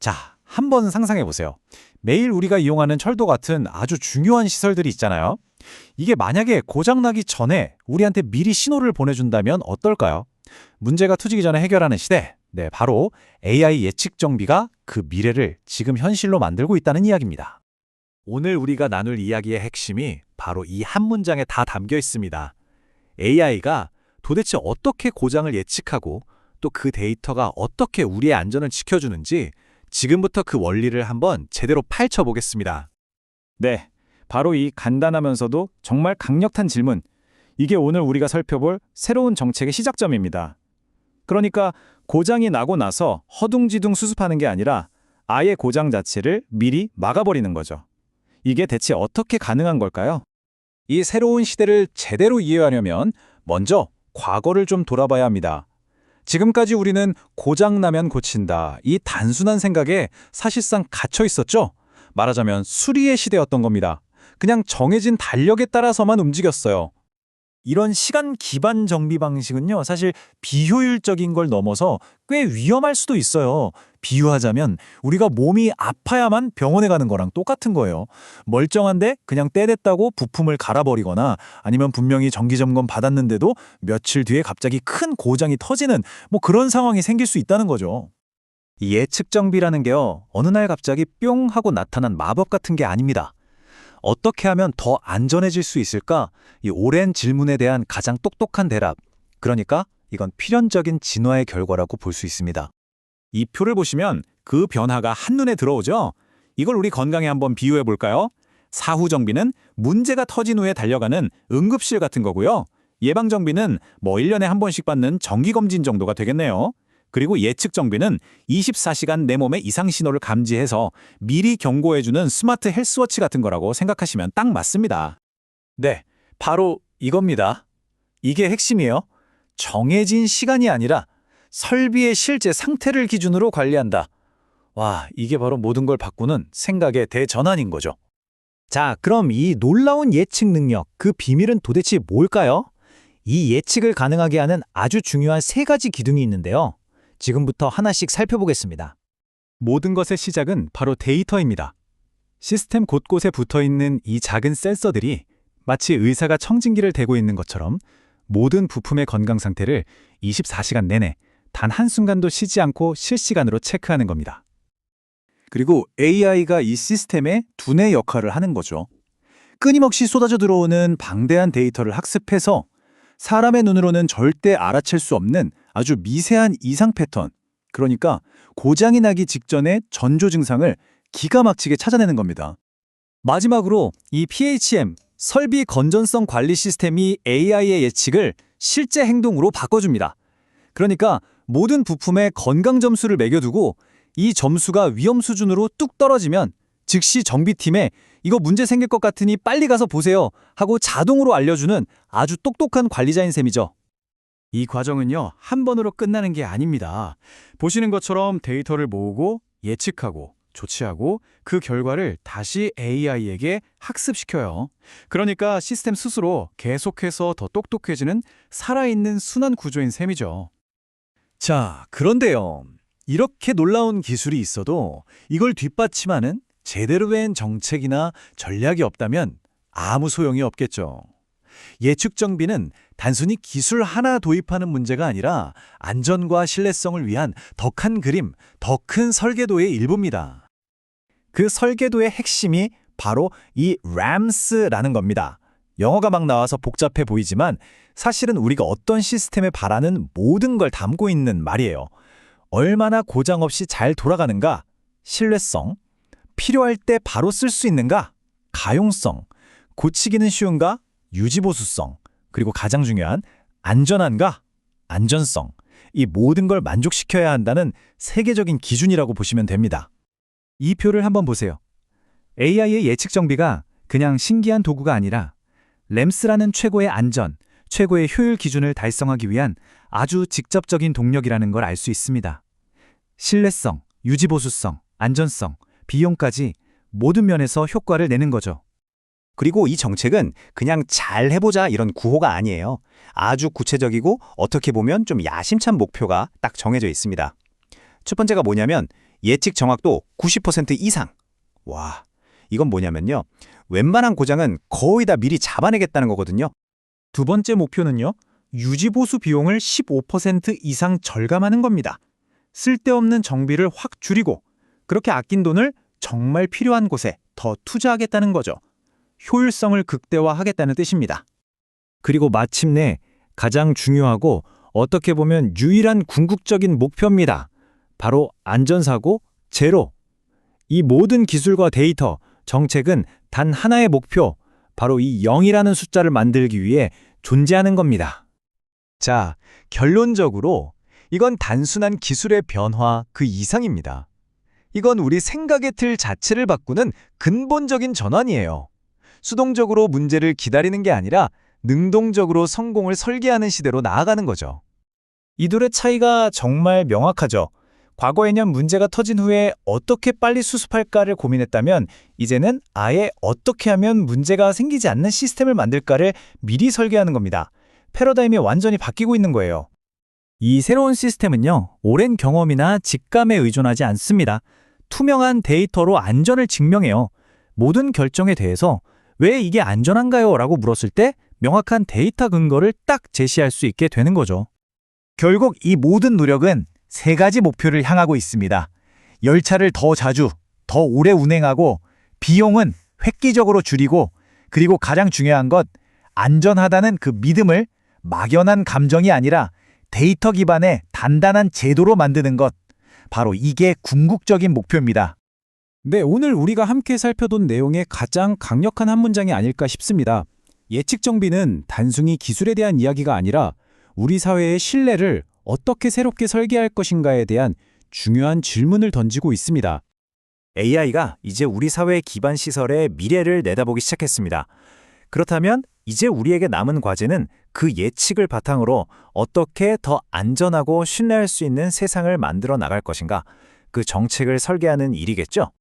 자, 한번 상상해 보세요. 매일 우리가 이용하는 철도 같은 아주 중요한 시설들이 있잖아요. 이게 만약에 고장나기 전에 우리한테 미리 신호를 보내준다면 어떨까요? 문제가 터지기 전에 해결하는 시대. 네, 바로 AI 예측 정비가 그 미래를 지금 현실로 만들고 있다는 이야기입니다. 오늘 우리가 나눌 이야기의 핵심이 바로 이 한 문장에 다 담겨 있습니다. AI가 도대체 어떻게 고장을 예측하고 또 그 데이터가 어떻게 우리의 안전을 지켜주는지 지금부터 그 원리를 한번 제대로 파헤쳐 보겠습니다. 네, 바로 이 간단하면서도 정말 강력한 질문. 이게 오늘 우리가 살펴볼 새로운 정책의 시작점입니다. 그러니까 고장이 나고 나서 허둥지둥 수습하는 게 아니라 아예 고장 자체를 미리 막아버리는 거죠. 이게 대체 어떻게 가능한 걸까요? 이 새로운 시대를 제대로 이해하려면 먼저 과거를 좀 돌아봐야 합니다. 지금까지 우리는 고장나면 고친다. 이 단순한 생각에 사실상 갇혀 있었죠? 말하자면 수리의 시대였던 겁니다. 그냥 정해진 달력에 따라서만 움직였어요. 이런 시간 기반 정비 방식은요, 사실 비효율적인 걸 넘어서 꽤 위험할 수도 있어요. 비유하자면 우리가 몸이 아파야만 병원에 가는 거랑 똑같은 거예요. 멀쩡한데 그냥 때됐다고 부품을 갈아버리거나 아니면 분명히 정기 점검 받았는데도 며칠 뒤에 갑자기 큰 고장이 터지는 뭐 그런 상황이 생길 수 있다는 거죠. 이 예측 정비라는 게요, 어느 날 갑자기 뿅 하고 나타난 마법 같은 게 아닙니다. 어떻게 하면 더 안전해질 수 있을까? 이 오랜 질문에 대한 가장 똑똑한 대답. 그러니까 이건 필연적인 진화의 결과라고 볼 수 있습니다. 이 표를 보시면 그 변화가 한눈에 들어오죠? 이걸 우리 건강에 한번 비유해 볼까요? 사후 정비는 문제가 터진 후에 달려가는 응급실 같은 거고요. 예방 정비는 뭐 1년에 한 번씩 받는 정기 검진 정도가 되겠네요. 그리고 예측 정비는 24시간 내 몸의 이상 신호를 감지해서 미리 경고해주는 스마트 헬스워치 같은 거라고 생각하시면 딱 맞습니다. 네, 바로 이겁니다. 이게 핵심이에요. 정해진 시간이 아니라 설비의 실제 상태를 기준으로 관리한다. 와, 이게 바로 모든 걸 바꾸는 생각의 대전환인 거죠. 자, 그럼 이 놀라운 예측 능력, 그 비밀은 도대체 뭘까요? 이 예측을 가능하게 하는 아주 중요한 세 가지 기둥이 있는데요. 지금부터 하나씩 살펴보겠습니다. 모든 것의 시작은 바로 데이터입니다. 시스템 곳곳에 붙어 있는 이 작은 센서들이 마치 의사가 청진기를 대고 있는 것처럼 모든 부품의 건강 상태를 24시간 내내 단 한순간도 쉬지 않고 실시간으로 체크하는 겁니다. 그리고 AI가 이 시스템의 두뇌 역할을 하는 거죠. 끊임없이 쏟아져 들어오는 방대한 데이터를 학습해서 사람의 눈으로는 절대 알아챌 수 없는 아주 미세한 이상 패턴, 그러니까 고장이 나기 직전의 전조 증상을 기가 막히게 찾아내는 겁니다. 마지막으로 이 PHM, 설비 건전성 관리 시스템이 AI의 예측을 실제 행동으로 바꿔줍니다. 그러니까 모든 부품에 건강 점수를 매겨두고 이 점수가 위험 수준으로 뚝 떨어지면 즉시 정비팀에 이거 문제 생길 것 같으니 빨리 가서 보세요 하고 자동으로 알려주는 아주 똑똑한 관리자인 셈이죠. 이 과정은요, 한 번으로 끝나는 게 아닙니다. 보시는 것처럼 데이터를 모으고 예측하고 조치하고 그 결과를 다시 AI에게 학습시켜요. 그러니까 시스템 스스로 계속해서 더 똑똑해지는 살아있는 순환 구조인 셈이죠. 자, 그런데요. 이렇게 놀라운 기술이 있어도 이걸 뒷받침하는 제대로 된 정책이나 전략이 없다면 아무 소용이 없겠죠. 예측 정비는 단순히 기술 하나 도입하는 문제가 아니라 안전과 신뢰성을 위한 더 큰 그림, 더 큰 설계도의 일부입니다. 그 설계도의 핵심이 바로 이 RAMS라는 겁니다. 영어가 막 나와서 복잡해 보이지만 사실은 우리가 어떤 시스템에 바라는 모든 걸 담고 있는 말이에요. 얼마나 고장 없이 잘 돌아가는가? 신뢰성. 필요할 때 바로 쓸 수 있는가? 가용성. 고치기는 쉬운가? 유지보수성, 그리고 가장 중요한 안전한가? 안전성. 이 모든 걸 만족시켜야 한다는 세계적인 기준이라고 보시면 됩니다. 이 표를 한번 보세요. AI의 예측 정비가 그냥 신기한 도구가 아니라 램스라는 최고의 안전, 최고의 효율 기준을 달성하기 위한 아주 직접적인 동력이라는 걸 알 수 있습니다. 신뢰성, 유지보수성, 안전성, 비용까지 모든 면에서 효과를 내는 거죠. 그리고 이 정책은 그냥 잘 해보자 이런 구호가 아니에요. 아주 구체적이고 어떻게 보면 좀 야심찬 목표가 딱 정해져 있습니다. 첫 번째가 뭐냐면 예측 정확도 90% 이상. 와, 이건 뭐냐면요. 웬만한 고장은 거의 다 미리 잡아내겠다는 거거든요. 두 번째 목표는요. 유지보수 비용을 15% 이상 절감하는 겁니다. 쓸데없는 정비를 확 줄이고 그렇게 아낀 돈을 정말 필요한 곳에 더 투자하겠다는 거죠. 효율성을 극대화하겠다는 뜻입니다. 그리고 마침내 가장 중요하고 어떻게 보면 유일한 궁극적인 목표입니다. 바로 안전사고 제로. 이 모든 기술과 데이터, 정책은 단 하나의 목표, 바로 이 0이라는 숫자를 만들기 위해 존재하는 겁니다. 자, 결론적으로 이건 단순한 기술의 변화 그 이상입니다. 이건 우리 생각의 틀 자체를 바꾸는 근본적인 전환이에요. 수동적으로 문제를 기다리는 게 아니라 능동적으로 성공을 설계하는 시대로 나아가는 거죠. 이 둘의 차이가 정말 명확하죠. 과거에는 문제가 터진 후에 어떻게 빨리 수습할까를 고민했다면 이제는 아예 어떻게 하면 문제가 생기지 않는 시스템을 만들까를 미리 설계하는 겁니다. 패러다임이 완전히 바뀌고 있는 거예요. 이 새로운 시스템은요, 오랜 경험이나 직감에 의존하지 않습니다. 투명한 데이터로 안전을 증명해요. 모든 결정에 대해서 왜 이게 안전한가요? 라고 물었을 때 명확한 데이터 근거를 딱 제시할 수 있게 되는 거죠. 결국 이 모든 노력은 세 가지 목표를 향하고 있습니다. 열차를 더 자주, 더 오래 운행하고 비용은 획기적으로 줄이고 그리고 가장 중요한 것 안전하다는 그 믿음을 막연한 감정이 아니라 데이터 기반의 단단한 제도로 만드는 것. 바로 이게 궁극적인 목표입니다. 네, 오늘 우리가 함께 살펴본 내용의 가장 강력한 한 문장이 아닐까 싶습니다. 예측 정비는 단순히 기술에 대한 이야기가 아니라 우리 사회의 신뢰를 어떻게 새롭게 설계할 것인가에 대한 중요한 질문을 던지고 있습니다. AI가 이제 우리 사회 기반 시설의 미래를 내다보기 시작했습니다. 그렇다면 이제 우리에게 남은 과제는 그 예측을 바탕으로 어떻게 더 안전하고 신뢰할 수 있는 세상을 만들어 나갈 것인가, 그 정책을 설계하는 일이겠죠.